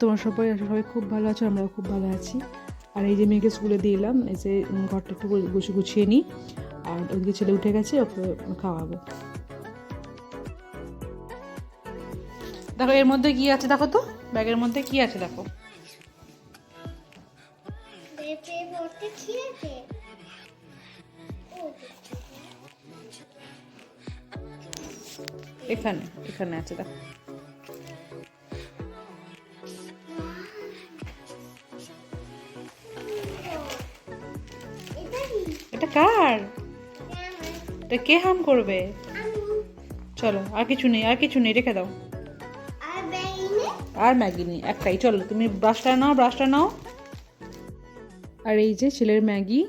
তোমার সবাই সবাই খুব ভালো আছো আমরাও খুব ভালো আছি। আর এই যে মেয়েকে স্কুলে দিয়ে এলাম এই যে ঘরটা একটু গুছিয়ে গুছিয়ে নিই। আর ওদিকে ছেলে উঠে গেছে ওকে খাওয়াবো। দেখো এর মধ্যে কি আছে দেখো তো? ব্যাগের মধ্যে কি আছে দেখো? এখানে এখানে আছে দেখো। কার। এটা কে হাম করবে চলো আর কিছু নেই আর কিছু নেই রেখে দাও আর ম্যাগি নেই একটাই চলো তুমি ব্রাশটা নাও ব্রাশটা নাও আর এই যে ছেলের ম্যাগি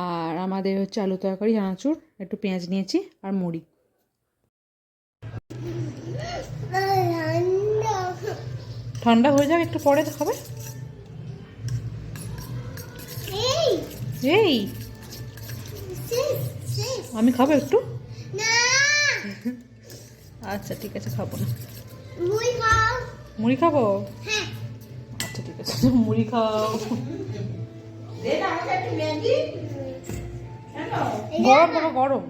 আর আমাদের হচ্ছে আলু তরকারি চানাচুর একটু পেঁয়াজ নিয়েছি আর মুড়ি ঠান্ডা। হয়ে যাক একটু পরে খাবে এই। আমি খাব একটু? আচ্ছা ঠিক আছে খাব না। মুড়ি খাব? হ্যাঁ, আচ্ছা ঠিক আছে মুড়ি খাও। গরম বাবা গরম।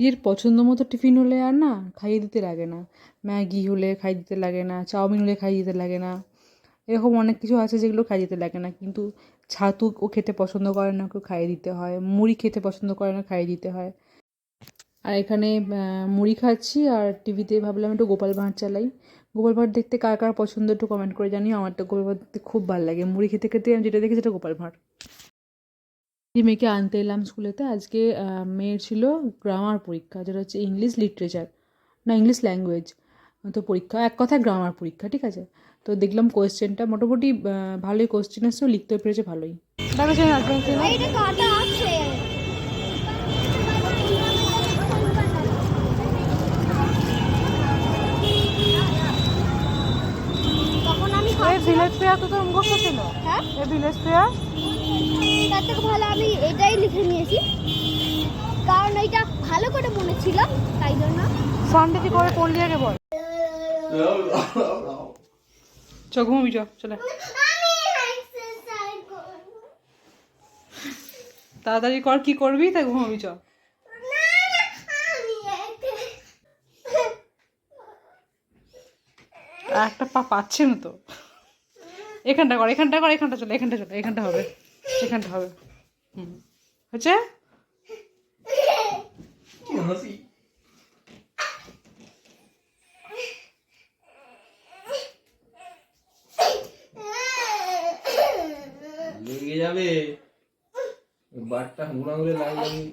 নিজের পছন্দ মতো টিফিন হলে আর না খাইয়ে দিতে লাগে না। ম্যাগি হলে খাইয়ে দিতে লাগে না চাউমিন হলে খাইয়ে দিতে লাগে না। এরকম অনেক কিছু আছে যেগুলো খাইয়ে দিতে লাগে না। কিন্তু ছাতু ও খেতে পছন্দ করে না ওকে খাইয়ে দিতে হয়। মুড়ি খেতে পছন্দ করে না, খাইয়ে দিতে হয়। আর এখানে মুড়ি খাচ্ছি আর টিভিতে ভাবলাম একটু গোপাল ভাঁড় চালাই। গোপাল ভাঁড় দেখতে কার কার পছন্দ একটু কমেন্ট করে জানি আমার তো গোপাল ভাঁড় দেখতে খুব ভালো লাগে। মুড়ি খেতে খেতে আমি যেটা দেখি সেটা গোপাল ভাঁড়। যে মেয়েকে আনতে এলাম স্কুলেতে আজকে মেয়ের ছিল গ্রামার পরীক্ষা, যেটা হচ্ছে ইংলিশ লিটারেচার না ইংলিশ ল্যাঙ্গুয়েজ তো পরীক্ষা, এক কথায় গ্রামার পরীক্ষা, ঠিক আছে? তো দেখলাম কোয়েশ্চেনটা মোটামুটি ভালোই কোয়েশ্চেন এসেও লিখতে পেরেছে ভালোই এইটা আছে। তখন আমি খাচ্ছিলাম। ভিলেজ তো তোর মুখস্থ ছিল হ্যাঁ এই ভিলেজ ফেয়ার তার থেকে ভালো আমি এটাই লিখে নিয়েছি কারণ এইটা ভালো করে মনে ছিল তাই জন্য সানডে কি করে পড়লি আগে বল চ ঘুমাবি, চ, চলে। তাড়াতাড়ি কর, কি করবি? তাই ঘুমাবি, চ। একটা পা পাচ্ছে না তো। এখানটা কর এখানটা কর, এখানটা চলে এখানটা চলে, এখানটা হবে এখানটা হবে। হুম। হচ্ছে? লেগে যাবে। বারটা গুণাগুলো লাগলে আমি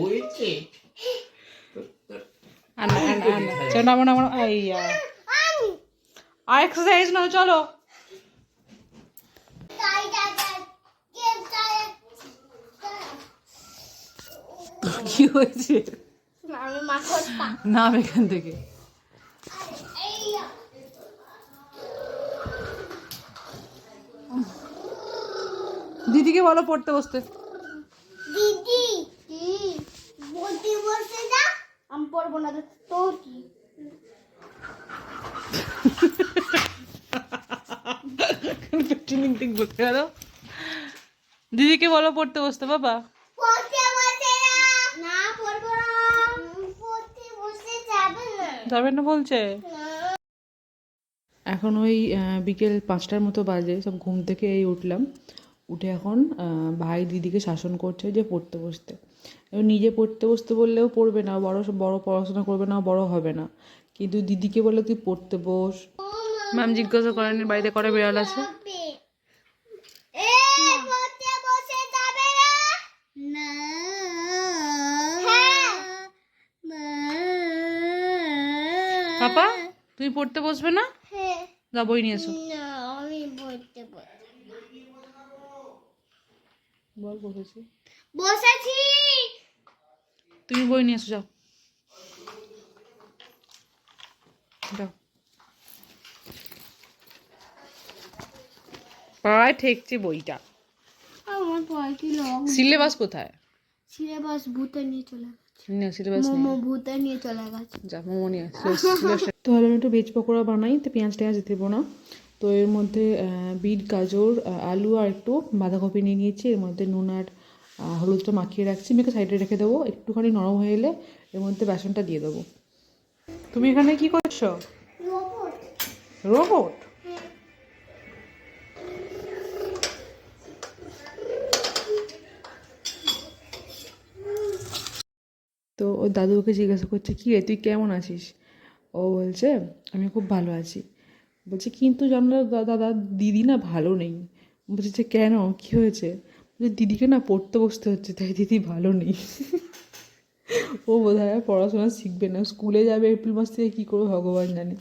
হয়েছে। আর এক্সারসাইজ নাও চলো কি হয়েছে? আমি নাম এখান থেকে। দিদিকে বলো পড়তে বসতে। দিদি বলতে বসে যা আমি পড়ব না তোর কি? ঠিক বলতে গেল। দিদিকে বলো পড়তে বসতে বাবা। না। না না। যাবে না। বলছে? এখন ওই বিকেল পাঁচটার মতো বাজে সব ঘুম থেকে এই উঠলাম। উঠে এখন ভাই দিদিকে শাসন করছে যে পড়তে বসতে। এবার নিজে পড়তে বসতে বললেও পড়বে না বড় বড় পড়াশোনা করবে না বড় হবে না। কিন্তু দিদিকে বলে তুই পড়তে বস। ম্যাম জিজ্ঞাসা করেন বাড়িতে করে বিড়াল আছে? এ পড়তে বসে যাবে না। না। হ্যাঁ। পাপা তুমি পড়তে বসবে না? হ্যাঁ। যা বই নিয়ে এসো না আমি পড়তে বসে বল বসেছি বসেছি। তুমি বই নিয়ে এসো যাও। যাও। পাড়ায় ঠেকছে বইটা। আমার লং? সিলেবাস কোথায়? সিলেবাস ভূতে নিয়ে চলে না সিলেবাস মোমো ভূতে নিয়ে চলে গেছে। যা মোমো নিয়ে তো ভালো আমি একটু ভেজ পকোড়া বানাই তো পেঁয়াজ টেঁয়াজ দেবো না। তো এর মধ্যে বিট গাজর আলু আর একটু বাঁধাকপি নিয়ে নিয়েছি। এর মধ্যে নুন আর হলুদটা মাখিয়ে রাখছি। মেখে সাইডে রেখে দেবো। একটুখানি নরম হয়ে এলে এর মধ্যে বেসনটা দিয়ে দেবো। তুমি এখানে কি করছ? রোবট। তো ওর দাদু ওকে জিজ্ঞাসা করছে কী রে তুই কেমন আছিস? ও বলছে আমি খুব ভালো আছি। বলছে, কিন্তু জানো না দাদা, দিদি না ভালো নেই। বলছে, যে কেন? কী হয়েছে? বলছে, দিদিকে না পড়তে বসতে হচ্ছে, তাই দিদি ভালো নেই। ও বোধ হয় পড়াশোনা শিখবে না। স্কুলে যাবে এপ্রিল মাস থেকে, কী করবে ভগবান জানে।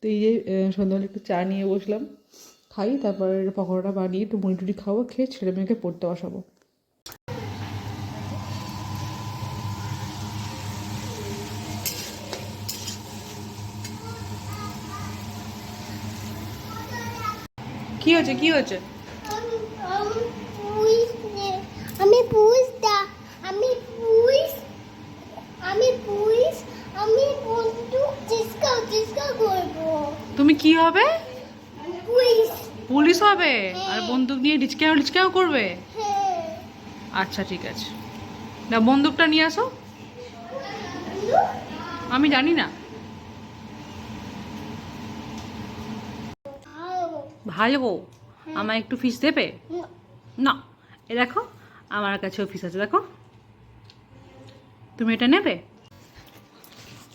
তো এই যে সন্ধ্যাবেলা একটু চা নিয়ে বসলাম, খাই, তারপরে পকোড়াটা বানিয়ে একটু মুড়ি টুড়ি খাব, খেয়ে ছেলে মেয়েকে পড়তে বসাবো। কি হয়েছে? কি হয়েছে? আমি পুইসটা আমি পুইস আমি পুইস আমি বন্দুক চিস্কা চিস্কা করব। তুমি কি হবে? পুইস। পুলিশ হবে? আর বন্দুক নিয়ে ডিচকাও ডিচকাও করবে? হ্যাঁ। আচ্ছা ঠিক আছে। না বন্দুকটা নিয়ে আসো। আমি জানি না। ভালো আমার একটু ফিস দেবে? না। এ দেখো আমার কাছেও ফিস আছে দেখো। তুমি এটা নেবে?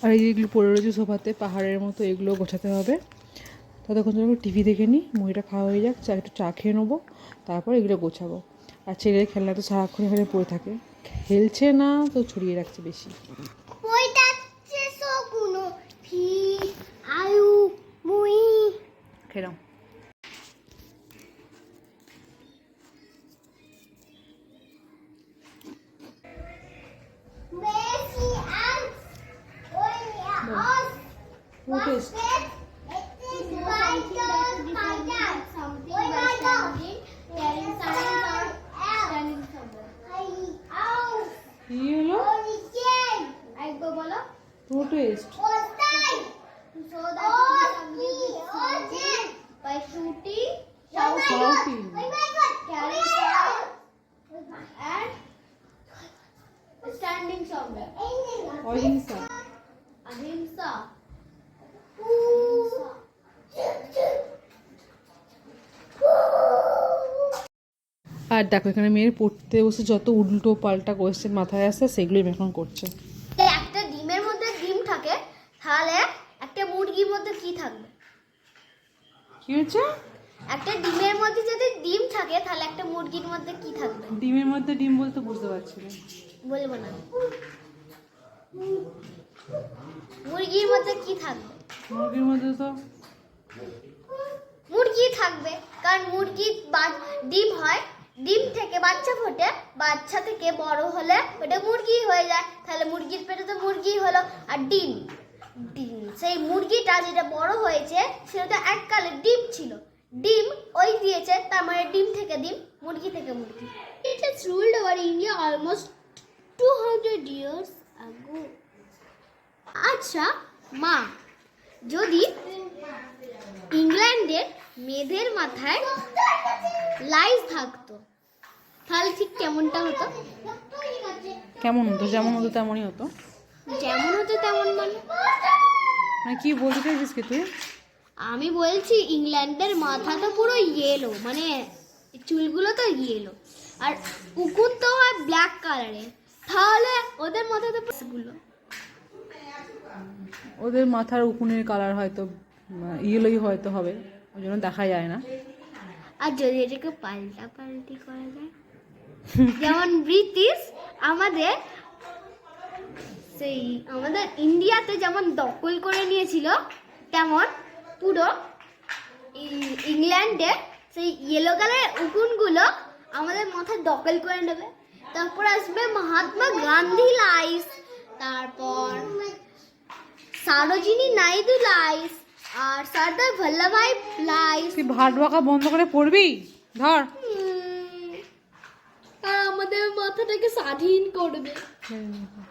আর এই যেগুলো পড়ে রয়েছে সোফাতে পাহাড়ের মতো এগুলো গোছাতে হবে। ততক্ষণ জন্য টিভি দেখে নিই মুড়িটা খাওয়া হয়ে যাক চা একটু চা খেয়ে নেব তারপর এগুলো গোছাবো। আর ছেলের খেলনা তো সারাক্ষণ এখানে পড়ে থাকে। খেলছে না তো ছড়িয়ে রাখছে বেশি। খেলাম মেসি আস ওই আস What is- কি হলো protest Shouting. Standing somewhere. Ahimsa. Ahimsa. আর দেখো এখানে মেয়ের পড়তে বসে যত উল্টো পাল্টা কোয়েশ্চেন মাথায় আসে সেগুলোই এখন করছে। একটা ডিমের মধ্যে ডিম থাকে তাহলে একটা মুরগির মধ্যে কি থাকবে? কি হয়েছে? একটা ডিমের মধ্যে যদি ডিম থাকে তাহলে একটা মুরগির মধ্যে কি থাকবে? ডিমের মধ্যে ডিম বলতে বুঝতে পারছি না। বলব না। মুরগির মধ্যে কি থাকবে? মুরগির মধ্যে তো মুরগি থাকবে কারণ মুরগি বা- ডিম হয় ডিম থেকে বাচ্চা ফোটে বাচ্চা থেকে বড় হলে ওটা মুরগি হয়ে যায়। তাহলে মুরগির পেটে তো মুরগি হলো। আর ডিম ডিম সেই মুরগিটা যেটা বড় হয়েছে সেটা এককালে ডিম ছিল। ডিম ওই দিয়েছে তার মানে ডিম থেকে ডিম মুরগি থেকে মুরগি। It is ruled over India almost two hundred years ago. আচ্ছা মা যদি ইংল্যান্ডের মেয়েদের মাথায় লাইস থাকতো তাহলে ঠিক কেমনটা হতো? কেমন হতো? যেমন হতো তেমনই হতো। যেমন হতো তেমন মানে? মানে কি বলতে চাইছিস কি তুই? আমি বলছি ইংল্যান্ডের মাথা তো পুরো ইয়েলো মানে চুলগুলো তো ইয়েলো আর উকুন তো হয় ব্ল্যাক কালারের তাহলে ওদের মাথা তো গুলো ওদের মাথার উকুনের কালার হয়তো ইয়েলোই হয়তো হবে ওই জন্য দেখা যায় না। আর যদি এটাকে পাল্টা পাল্টি করা যায়? যেমন ব্রিটিশ আমাদের সেই আমাদের ইন্ডিয়াতে যেমন দখল করে নিয়েছিল তেমন পুরো ইংল্যান্ডে সেই ইয়েলো কালারের উকুনগুলো আমাদের মাথায় দখল করে নেবে। তারপর আসবে মহাত্মা গান্ধী লাইস তারপর সারোজিনী নাইডু লাইস আর সর্দার ভল্লভাই লাইস। তুই ভাট বাঁকা বন্ধ করে পড়বি? ধর। আর আমাদের মাথাটাকে স্বাধীন করবে। হ্যাঁ।